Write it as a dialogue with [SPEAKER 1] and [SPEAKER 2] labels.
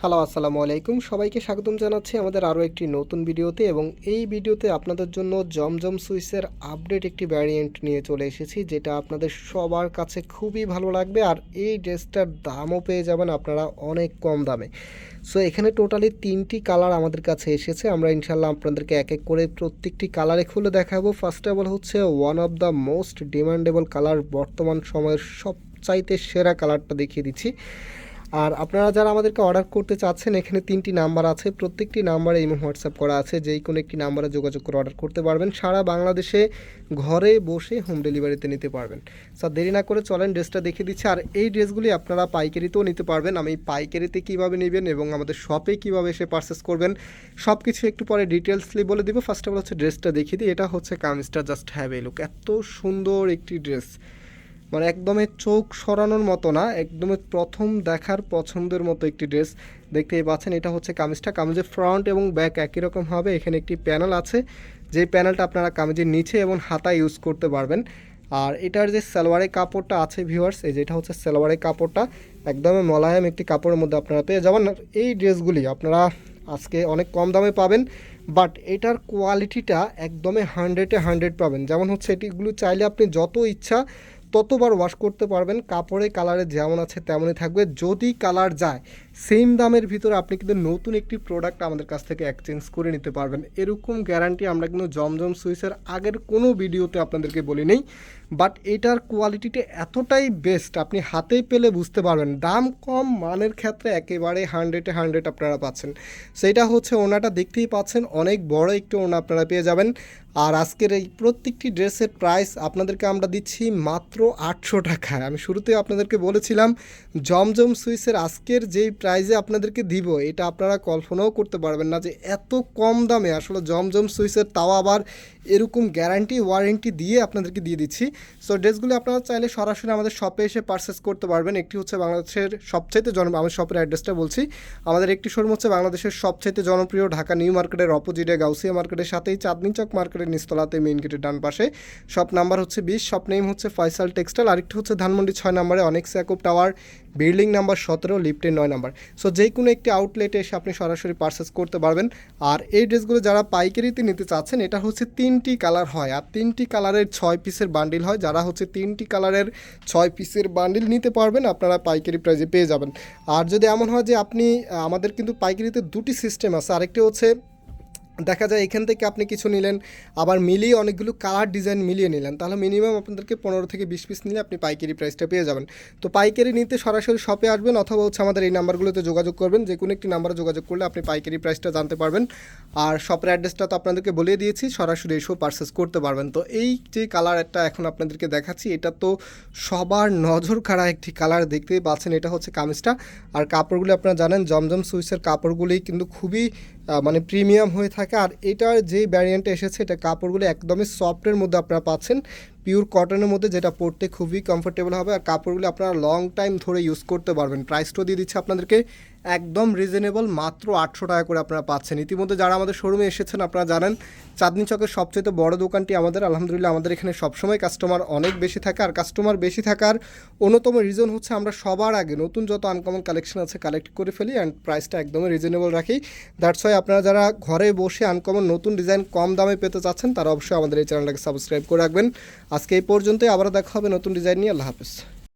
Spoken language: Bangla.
[SPEAKER 1] হ্যালো আসসালামু আলাইকুম। সবাইকে স্বাগতম জানাচ্ছি আমাদের আরও একটি নতুন ভিডিওতে এবং এই ভিডিওতে আপনাদের জন্য জমজম সুইসের আপডেট একটি ভ্যারিয়েন্ট নিয়ে চলে এসেছি, যেটা আপনাদের সবার কাছে খুবই ভালো লাগবে আর এই ড্রেসটার দামও পেয়ে যাবেন আপনারা অনেক কম দামে। সো এখানে টোটালি তিনটি কালার আমাদের কাছে এসেছে। আমরা ইনশাল্লাহ আপনাদেরকে এক এক করে প্রত্যেকটি কালারে খুলে দেখাবো। ফার্স্ট অফ অল হচ্ছে one of the most demandable colour বর্তমান সময়ের সবচাইতে সেরা কালারটা দেখিয়ে দিচ্ছি। আর আপনারা যারা আমাদেরকে অর্ডার করতে চাচ্ছেন, এখানে তিনটি নাম্বার আছে। প্রত্যেকটি নাম্বারে ইমো হোয়াটসঅ্যাপ করা আছে। যেই কোনো একটি নাম্বারে যোগাযোগ করে অর্ডার করতে পারবেন। সারা বাংলাদেশে ঘরে বসে হোম ডেলিভারিতে নিতে পারবেন। স্যার, দেরি না করে চলেন ড্রেসটা দেখিয়ে দিচ্ছি। আর এই ড্রেসগুলি আপনারা পাইকারিতেও নিতে পারবেন। আমি পাইকারিতে কীভাবে নেবেন এবং আমাদের শপে কীভাবে এসে পারচেস করবেন সব কিছু একটু পরে ডিটেলসলি বলে দিব। ফার্স্ট অফ অল হচ্ছে ড্রেসটা দেখিয়ে দিই। এটা হচ্ছে কামিজটা জাস্ট হ্যাভ এ লুক এত সুন্দর একটি ড্রেস মানে একদমই চোখ সরানোর মতো না, একদমই প্রথম দেখার পছন্দের মতো একটি ড্রেস। দেখতেই পাচ্ছেন, এটা হচ্ছে কামিজটা। কামিজের ফ্রন্ট এবং ব্যাক একই রকম হবে। এখানে একটি প্যানেল আছে। যে প্যানেলটা আপনারা কামিজের নিচে এবং হাতা ইউজ করতে পারবেন। আর এটার যে সালোয়ারের কাপড়টা আছে ভিউয়ার্স এই যেটা হচ্ছে সালোয়ারের কাপড়টা। একদমই মলায়াম একটি কাপড়ের মধ্যে আপনারা পেয়ে যাবেন। এই ড্রেসগুলি আপনারা আজকে অনেক কম দামে পাবেন বাট এটার কোয়ালিটিটা একদমই হান্ড্রেডে হান্ড্রেড পাবেন। যেমন হচ্ছে এটিগুলো চাইলে আপনি যত ইচ্ছা ততবার ওয়াশ করতে পারবেন। কাপড়ে কালারে যেমন আছে তেমনই থাকবে। যদি কালার যায় সেম দামের ভিতরে আপনি কিন্তু নতুন একটি প্রোডাক্ট আমাদের কাছ থেকে এক্সচেঞ্জ করে নিতে পারবেন। এরকম গ্যারান্টি আমরা কিন্তু জমজম সুইসের আগের কোনো ভিডিওতে আপনাদেরকে বলি নেই বাট এটার কোয়ালিটিটা এতটাই বেস্ট আপনি হাতেই পেলে বুঝতে পারবেন। দাম কম, মানের ক্ষেত্রে একেবারে হান্ড্রেডে হান্ড্রেড আপনারা পাচ্ছেন। সেটা হচ্ছে ওনাটা দেখতেই পাচ্ছেন, অনেক বড় একটি ওনা আপনারা পেয়ে যাবেন। আর আজকের এই প্রত্যেকটি ড্রেসের প্রাইস আপনাদেরকে আমরা দিচ্ছি মাত্র আটশো টাকায়। আমি শুরুতে আপনাদেরকে বলেছিলাম, জমজম সুইসের আজকের যেই প্রাইজে আপনাদেরকে দিব, এটা আপনারা কল্পনাও করতে পারবেন না যে এত কম দামে আসলে জমজম সুইসের তাও আবার এরকম গ্যারান্টি ওয়ারেন্টি দিয়ে আপনাদেরকে দিয়ে দিচ্ছি। সো ড্রেসগুলি আপনারা চাইলে সরাসরি আমাদের শপে এসে পারচেস করতে পারবেন। একটি হচ্ছে বাংলাদেশের সবচাইতে জন, আমি শপের অ্যাড্রেসটা বলছি। আমাদের একটি শোরুম হচ্ছে বাংলাদেশের সবচাইতে জনপ্রিয় ঢাকা নিউ মার্কেটের অপোজিটে গাউসিয়া মার্কেটের সাথেই চাঁদনি চক মার্কেটের নিস্তলাতে মেইন গেটের ডান পাশে। শপ নাম্বার হচ্ছে বিশ শপ নেম হচ্ছে ফয়সাল টেক্সটাইল আরেকটি হচ্ছে ধানমন্ডি ছয় নম্বরে অনেক স্যাকুপ টাওয়ার বিল্ডিং নাম্বার সতেরো, লিফটের নয় নাম্বার। সো যে কোনো একটি আউটলেটে এসে আপনি সরাসরি পারচেস করতে পারবেন। আর এই ড্রেসগুলো যারা পাইকারিতে নিতে চাচ্ছেন, এটা হচ্ছে তিনটি কালার হয়। আর তিনটি কালারের ছয় পিসের বান্ডিল হয়। যারা হচ্ছে তিনটি কালারের ছয় পিসের বান্ডিল নিতে পারবেন, আপনারা পাইকারি প্রাইজে পেয়ে যাবেন। আর যদি এমন হয় যে আপনি, আমাদের কিন্তু পাইকারিতে দুটি সিস্টেম আছে। আরেকটি হচ্ছে দেখা যায় এখান থেকে আপনি কিছু নিলেন, আবার মিলিয়ে অনেকগুলো কালার ডিজাইন মিলিয়ে নিলেন, তাহলে মিনিমাম আপনাদেরকে পনেরো থেকে বিশ পিস নিলে আপনি পাইকারি প্রাইসটা পেয়ে যাবেন। তো পাইকারি নিতে সরাসরি শপে আসবেন অথবা হচ্ছে আমাদের এই নাম্বারগুলোতে যোগাযোগ করবেন যে কোনো একটি নাম্বারে যোগাযোগ করলে আপনি পাইকারি প্রাইসটা জানতে পারবেন। আর শপের অ্যাড্রেসটা তো আপনাদেরকে বলিয়ে দিয়েছি, সরাসরি এসেও পারচেস করতে পারবেন। তো এই যে কালার একটা এখন আপনাদেরকে দেখাচ্ছি, এটা তো সবার নজর কাড়া একটি কালার দেখতেই পাচ্ছেন, এটা হচ্ছে কামিজটা। আর কাপড়গুলি আপনারা জানেন, জমজম সুইসের কাপড়গুলি কিন্তু খুবই মানে প্রিমিয়াম হয়ে থাকে। আর এটার যে ভ্যারিয়েন্টটা এসেছে, এটা কাপড়গুলো একদমই সফটের মধ্যে আপনারা পাচ্ছেন। পিওর কটনের মধ্যে যেটা পরতে খুবই কমফোর্টেবল হবে আর কাপড়গুলো আপনারা লং টাইম ধরে ইউজ করতে পারবেন। প্রাইসটাও দিয়ে দিচ্ছে আপনাদেরকে একদম রিজনেবল মাত্র আটশো টাকা করে আপনারা পাচ্ছেন। ইতিমধ্যে যারা আমাদের শোরুমে এসেছেন আপনারা জানেন, চাঁদনি চকের সবচেয়ে বড় দোকানটি আমাদের, আলহামদুলিল্লাহ আমাদের এখানে সবসময় কাস্টমার অনেক বেশি থাকে। আর কাস্টমার বেশি থাকার অন্যতম রিজন হচ্ছে আমরা সবার আগে নতুন যত আনকমন কালেকশন আছে কালেক্ট করে ফেলি অ্যান্ড প্রাইসটা একদমই রিজনেবল রাখি। দ্যাটস ওয়াই আপনারা যারা ঘরে বসে আনকমন নতুন ডিজাইন কম দামে পেতে চাচ্ছেন, তারা অবশ্যই আমাদের এই চ্যানেলটাকে সাবস্ক্রাইব করে রাখবেন। আজকে এই পর্যন্তই আবার দেখা হবে নতুন ডিজাইন নিয়ে। আল্লাহ হাফিজ।